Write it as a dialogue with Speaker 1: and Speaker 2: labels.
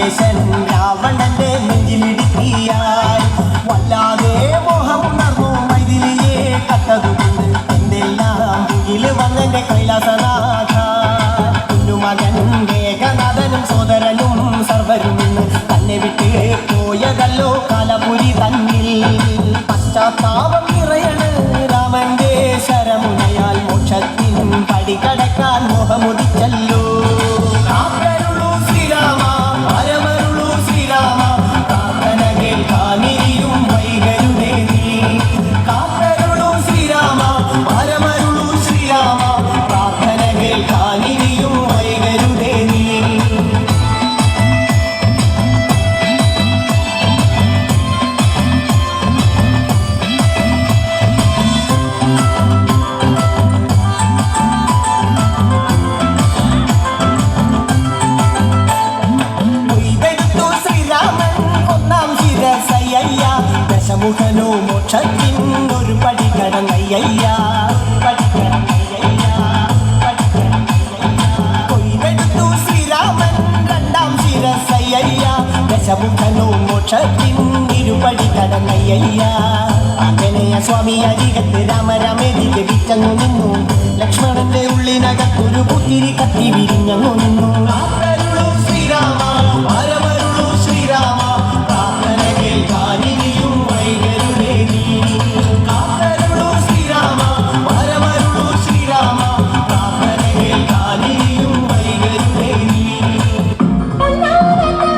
Speaker 1: സുരേശൻ രാവണന്റെ നെഞ്ചിലിടുക്കിയാൽ വല്ലാതെ മോഹമുണർന്നു മൈതിലിയെ കട്ടതുകൊണ്ട് എന്തെല്ലാം തുകിൽ വന്നെന്റെ കൈലാസനാഥ. കുഞ്ഞുമകൻ ഏകനാഥനും സോദരനും സർവരും തന്നെ വിട്ട് പോയതല്ലോ കാലപുരി തന്നിൽ. പശ്ചാത്താപം നിറയണ് രാമന്റെ ശരമുനയാൽ മോക്ഷത്തിൻ പടികടക്കാൻ മോഹമുതി മോക്ഷത്തിൻ ഒരു പടി കടന്നയ്യ കൊയ്തെടുത്തു ശ്രീരാമൻ രണ്ടാം ശിരസയ്യ ദശമുഖനോ മോക്ഷത്തിൻ ഇരുപടി കടന്നയ്യ ആഞ്ജനേയ സ്വാമി അരികത്ത് രാമരാമേരി ജപിച്ചങ്ങു നിന്നു. ലക്ഷ്മണന്റെ ഉള്ളിനകത്തൊരു പുത്തിരി കത്തി വിരിഞ്ഞങ്ങു നിന്നു.